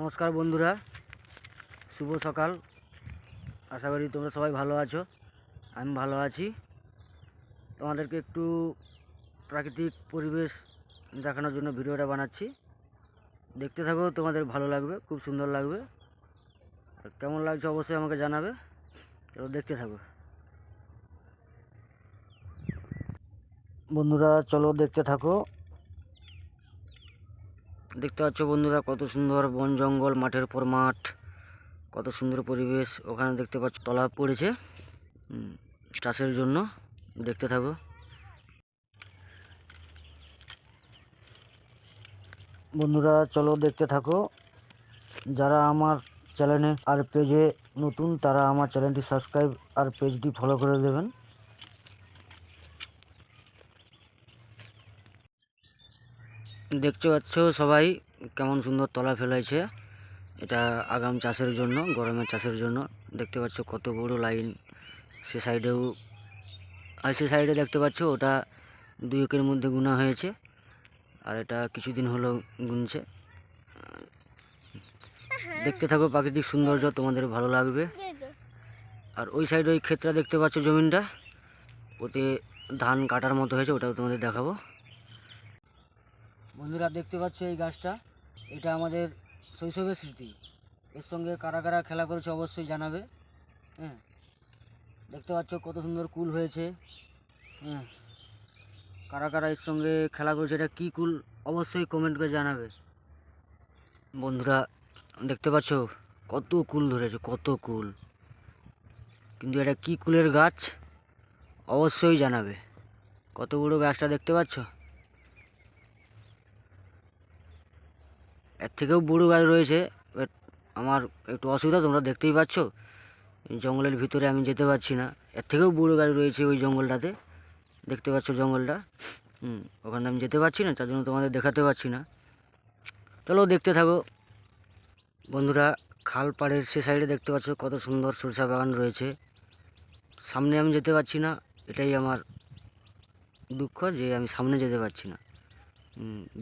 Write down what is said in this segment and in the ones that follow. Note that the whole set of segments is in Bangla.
নমস্কার বন্ধুরা, শুভ সকাল। আশা করি তোমরা সবাই ভালো আছো, আমি ভালো আছি। তোমাদেরকে একটু প্রাকৃতিক পরিবেশ দেখানোর জন্য ভিডিওটা বানাচ্ছি। দেখতে থাকো, তোমাদের ভালো লাগবে, খুব সুন্দর লাগবে। কেমন লাগছে অবশ্যই আমাকে জানাবে চলো দেখতে থাকো। বন্ধুরা, চলো দেখতে থাকো। দেখতে পাচ্ছ বন্ধুরা, কত সুন্দর বন জঙ্গল, মাঠের পর মাঠ, কত সুন্দর পরিবেশ। ওখানে দেখতে পাচ্ছ তলা পড়েছে চাষের জন্য। দেখতে থাকো। বন্ধুরা, চলো দেখতে থাকো। যারা আমার চ্যানেলে আর পেজে নতুন, তারা আমার চ্যানেলটি সাবস্ক্রাইব আর পেজটি ফলো করে দেবেন। দেখতে পাচ্ছ সবাই কেমন সুন্দর তলা ফেলাইছে। এটা আগাম চাষের জন্য, গরমের চাষের জন্য। দেখতে পাচ্ছ কত বড় লাইন। সে সাইডেও, আর সে সাইডে দেখতে পাচ্ছ ওটা দুই একের মধ্যে গুণা হয়েছে। আর এটা কিছুদিন হলো গুনছে। দেখতে থাকো প্রাকৃতিক সৌন্দর্য, তোমাদের ভালো লাগবে। আর ওই সাইডে ওই ক্ষেতটা দেখতে পাচ্ছ জমিনটা। ওতে ধান কাটার মতো হয়েছে, ওটাও তোমাদের দেখাবো। বন্ধুরা দেখতে পাচ্ছ এই গাছটা? এটা আমাদের শৈশবের স্মৃতি। এর সঙ্গে কারা কারা খেলা করেছে অবশ্যই জানাবে। হ্যাঁ? দেখতে পাচ্ছ কত সুন্দর কুল হয়েছে। হ্যাঁ? কারা কারা এর সঙ্গে খেলা করেছে, এটা কী কুল অবশ্যই কমেন্ট করে জানাবে। বন্ধুরা, দেখতে পাচ্ছ কত কুল ধরেছে, কত কুল। কিন্তু এটা কী কুলের গাছ? অবশ্যই জানাবে। কত বড় গাছটা দেখতে পাচ্ছ? এর থেকেও বড়ো গাছ রয়েছে আমার একটু অসুবিধা, তোমরা দেখতেই পাচ্ছ। জঙ্গলের ভিতরে আমি যেতে পারছি না। এর থেকেও বড়ো গাছ রয়েছে ওই জঙ্গলটাতে। দেখতে পাচ্ছ জঙ্গলটা? হুম, ওখানে আমি যেতে পারছি না, তার জন্য তোমাদের দেখাতে পারছি না। চলো দেখতে থাকো। বন্ধুরা খাল পাড়ের সে সাইডে দেখতে পাচ্ছ কত সুন্দর সরষা বাগান রয়েছে। সামনে আমি যেতে পারছি না, এটাই আমার দুঃখ যে আমি সামনে যেতে পারছি না।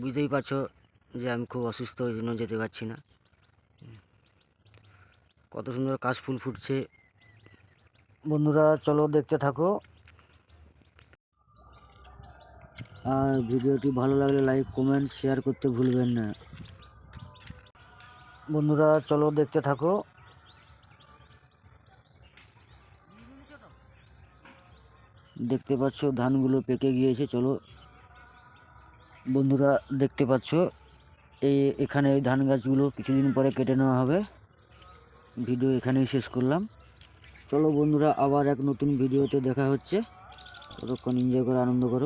বুঝতেই পারছ যে আমি খুব অসুস্থ, ওই জন্য যেতে পারছি না। কত সুন্দর কাশ ফুল ফুটছে। বন্ধুরা, চলো দেখতে থাকো। আর ভিডিওটি ভালো লাগলে লাইক, কমেন্ট, শেয়ার করতে ভুলবেন না। বন্ধুরা, চলো দেখতে থাকো। দেখতে পাচ্ছ, ধানগুলো পেকে গিয়েছে, চলো। বন্ধুরা, দেখতে পাচ্ছ। এই এখানে এই ধান গাছগুলো কিছুদিন পরে কেটে নেওয়া হবে। ভিডিও এখানেই শেষ করলাম। চলো বন্ধুরা, আবার এক নতুন ভিডিওতে দেখা হচ্ছে। ততক্ষণ এনজয় করে আনন্দ করো।